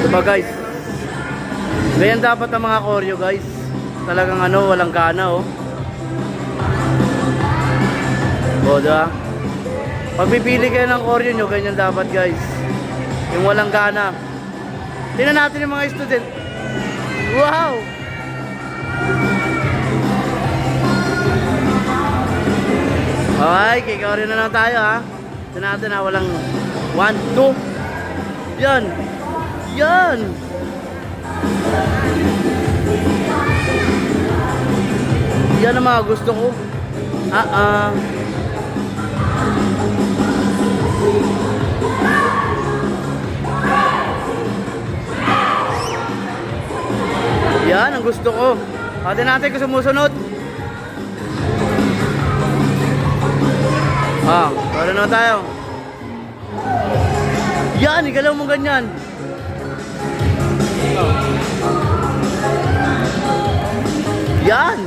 Diba guys? Ganyan dapat ang mga koryo guys. Talagang ano, walang gana oh. O, diba? Pag pipili kayo ng koryo nyo, ganyan dapat guys. Yung walang gana. Tingnan natin yung mga student. Wow! Okay, kay koryo na lang tayo ha. Tingnan natin ha, walang 1, 2. Yan! Yan! Yan ang mga gusto ko. Ah, ah. Yan ang gusto ko. Pati natin kung sumusunod. Ah, para na tayo. Yan, igalaw mo ganyan. Yan!